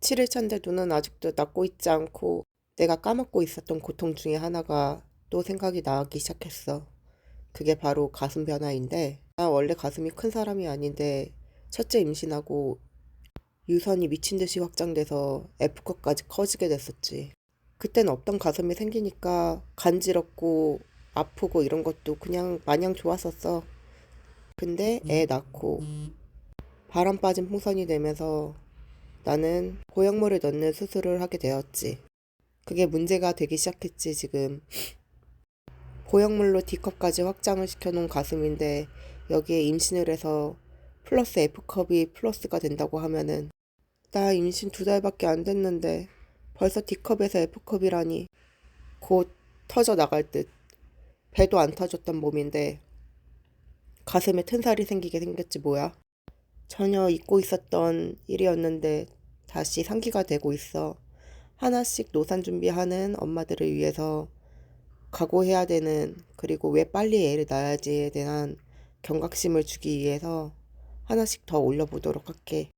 7일 차인데 눈은 아직도 낫고 있지 않고 내가 까먹고 있었던 고통 중에 하나가 또 생각이 나기 시작했어. 그게 바로 가슴 변화인데 나 원래 가슴이 큰 사람이 아닌데 첫째 임신하고 유선이 미친 듯이 확장돼서 F컷까지 커지게 됐었지. 그땐 없던 가슴이 생기니까 간지럽고 아프고 이런 것도 그냥 마냥 좋았었어. 근데 애 낳고 바람 빠진 풍선이 되면서 나는 보형물을 넣는 수술을 하게 되었지. 그게 문제가 되기 시작했지, 지금. 보형물로 D컵까지 확장을 시켜놓은 가슴인데 여기에 임신을 해서 플러스 F컵이 플러스가 된다고 하면은 나 임신 두 달밖에 안 됐는데 벌써 D컵에서 F컵이라니 곧 터져 나갈 듯 배도 안 터졌던 몸인데 가슴에 튼살이 생기게 생겼지 뭐야. 전혀 잊고 있었던 일이었는데 다시 상기가 되고 있어. 하나씩 노산 준비하는 엄마들을 위해서 각오해야 되는 그리고 왜 빨리 애를 낳아야지에 대한 경각심을 주기 위해서 하나씩 더 올려보도록 할게.